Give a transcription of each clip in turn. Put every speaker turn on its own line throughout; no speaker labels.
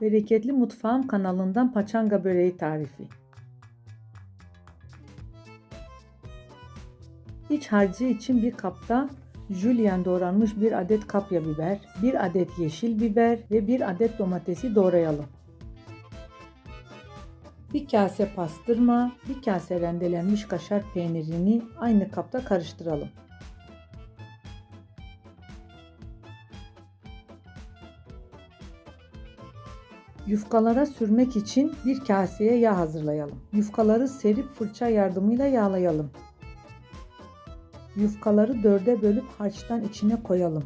Bereketli Mutfağım kanalından paçanga böreği tarifi. İç harcı için bir kapta jülyen doğranmış bir adet kapya biber, bir adet yeşil biber ve bir adet domatesi doğrayalım. Bir kase pastırma, bir kase rendelenmiş kaşar peynirini aynı kapta karıştıralım. Yufkalara sürmek için bir kaseye yağ hazırlayalım. Yufkaları serip fırça yardımıyla yağlayalım. Yufkaları dörde bölüp harçtan içine koyalım.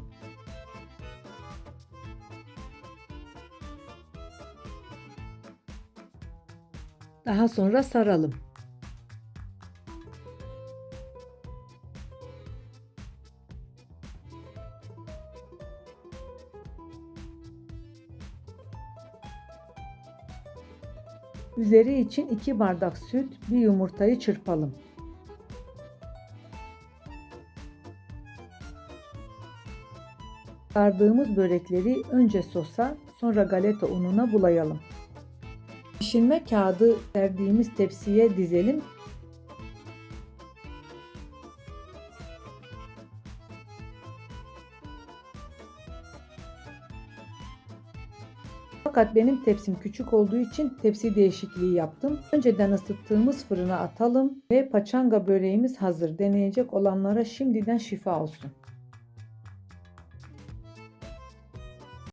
Daha sonra saralım. Üzeri için 2 bardak süt, bir yumurtayı çırpalım. Sardığımız börekleri önce sosa, sonra galeta ununa bulayalım. Pişirme kağıdı serdiğimiz tepsiye dizelim. Fakat benim tepsim küçük olduğu için tepsi değişikliği yaptım. Önceden ısıttığımız fırına atalım ve paçanga böreğimiz hazır. Deneyecek olanlara şimdiden şifa olsun.